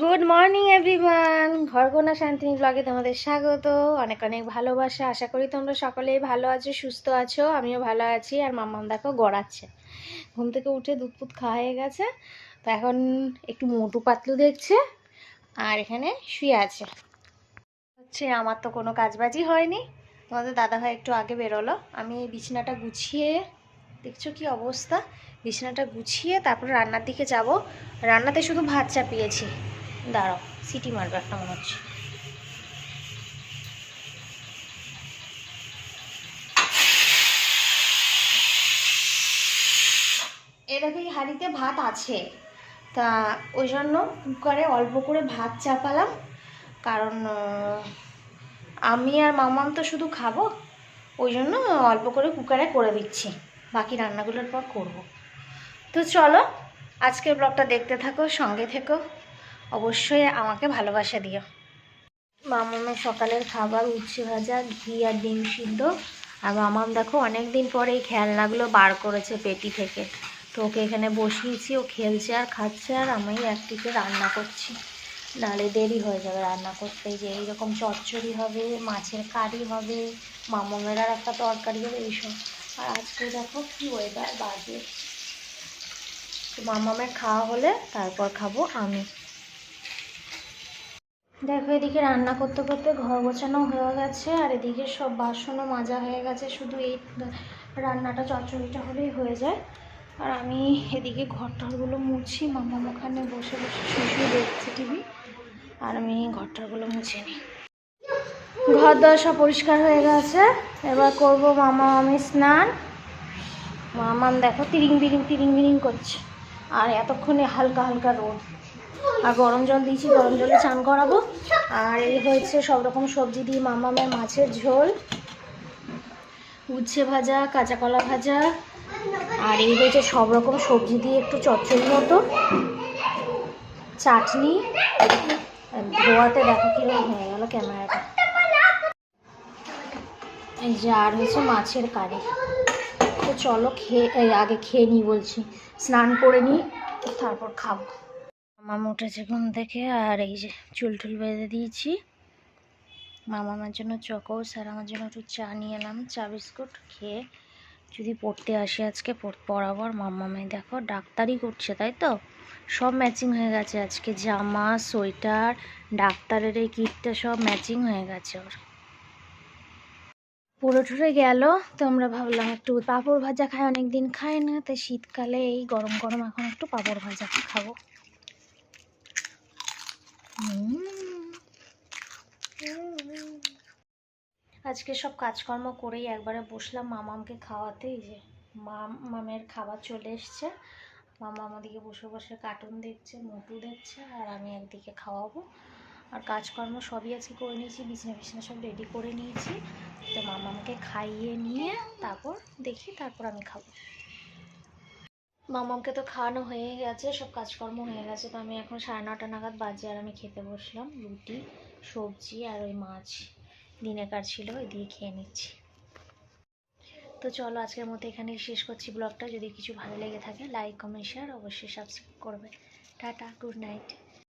Good morning everyone ঘরকোনা শান্তিনী ব্লগে তোমাদের স্বাগত। অনেক অনেক ভালোবাসা। আশা করি তোমরা সকলেই ভালো আছো, সুস্থ আছো। আমিও ভালো আছি। আর মাম্মাম দেখো গড়াচ্ছে। ঘুম থেকে উঠে দুধ পুধ খাওয়া হয়ে গেছে। তো এখন একটু মোটু পাতলু দেখছে। আর এখানে শুয়ে আছে। হচ্ছে আমার তো কোনো কাজবাজি হয়নি। তোমাদের দাদাভাই একটু আগে বেরোলো। আমি বিছানাটা গুছিয়ে, দেখছ কি অবস্থা? বিছানাটা গুছিয়ে তারপরে রান্নার দিকে যাব। রান্নাতে শুধু ভাত চাপিয়েছি। দাঁড়াও, সিটি মারবে একটা মনে হচ্ছে। এরকম হাঁড়িতে ভাত আছে। তা ওই জন্য কুকারে অল্প করে ভাত চাপালাম। কারণ আমি আর মামাম তো শুধু খাব। ওই জন্য অল্প করে কুকারে করে দিচ্ছি। বাকি রান্নাগুলোর পর করব। তো চলো, আজকের ব্লগটা দেখতে থাকো, সঙ্গে থেকো। অবশ্যই আমাকে ভালোবাসা দিও। মামামের সকালের খাবার উচ্ছে ভাজা, ঘি আর ডিম সিদ্ধ। আর মামাম দেখো অনেক দিন পরে এই খেলনাগুলো বার করেছে পেটি থেকে। তো ওকে এখানে বসিয়েছি, ও খেলছে আর খাচ্ছে আর আমি একদিকে রান্না করছি। নাহলে দেরি হয়ে যাবে রান্না করতে, যে এইরকম চচ্চড়ি হবে, মাছের কারি হবে মামামের আর একটা তরকারি হবে, এইসব। আর আজকে দেখো কি ওয়েদার বাজে। তো মামামের খাওয়া হলে তারপর খাব আমি। দেখো, এদিকে রান্না করতে করতে ঘর গোছানো হয়ে গেছে, আর এদিকে সব বাসনও মাজা হয়ে গেছে। শুধু এই রান্নাটা চচ্চড়িটা হলেই হয়ে যায়। আর আমি এদিকে ঘর টরগুলো মুছি মামা ওখানে বসে বসে শিশু দেখছে টিভি, আর আমি ঘর টরগুলো মুছে নিই। ঘর দর সব পরিষ্কার হয়ে গেছে। এবার করব মামা আমি স্নান। মামাম দেখো তিরিং বিরিং তিরিং বিরিং করছে। আর এতক্ষণে হালকা হালকা রোদ। আর গরম জল দিয়েছি, গরম জলে চান করাবো। আর এই হয়েছে সব রকম সবজি দিয়ে মামামের মাছের ঝোল, উচ্ছে ভাজা, কাঁচা কলা ভাজা, আর এই হয়েছে সব রকম সবজি দিয়ে একটু চচ্চড়ি মতো। চাটনি ধোয়াতে দেখো কীরকম হয়ে গেল ক্যামেরাটা। এই যে, আর হয়েছে মাছের কারি। তো চলো খেয়ে আগে খেয়ে নিই বলছি। স্নান করে নিই তারপর খাব। মামা উঠেছে ঘুম থেকে, আর এই যে চুল টুল বেঁধে দিয়েছি। মামার জন্য চকোস আর আমার জন্য একটু চা নিয়ে এলাম, চা বিস্কুট খেয়ে যদি পড়তে আসি আজকে, পড়- পড়াবো। আর মাম্মামাই দেখো ডাক্তারি করছে, তাই তো? সব ম্যাচিং হয়ে গেছে আজকে, জামা, সোয়েটার, ডাক্তারের এই কিটটা সব ম্যাচিং হয়ে গেছে ওর। পুরো টুরে গেল তো আমরা ভাবলাম একটু পাঁপড় ভাজা খাই অনেক দিন খাই না, তাই শীতকালে এই গরম গরম এখন একটু পাঁপড় ভাজা খাব। আজকে সব কাজকর্ম করেই একবারে বসলাম মামামকে খাওয়াতে, এই যে মাম, মামের খাবার চলে এসছে। মামা আমাদিকে বসে বসে কার্টুন দেখছে মোটু দেখছে, আর আমি একদিকে খাওয়াবো। আর কাজকর্ম সবই আজকে করে নিয়েছি, বিছানা বিছানা সব রেডি করে নিয়েছি। তো মামামকে খাইয়ে নিয়ে তারপর দেখি, তারপর আমি খাব। মামামকে তো খাওয়ানো হয়ে গেছে, সব কাজকর্ম হয়ে গেছে। তো আমি এখন সাড়ে নটা নাগাদ বাজে আর আমি খেতে বসলাম। রুটি, সবজি আর ওই মাছ দিনেকার ছিল, ওই দিয়ে খেয়ে নিচ্ছি। তো চলো আজকের মতো এখানে শেষ করছি ব্লগটা। যদি কিছু ভালো লেগে থাকে লাইক কমেন্ট শেয়ার অবশ্যই সাবস্ক্রাইব করবে। Tata good night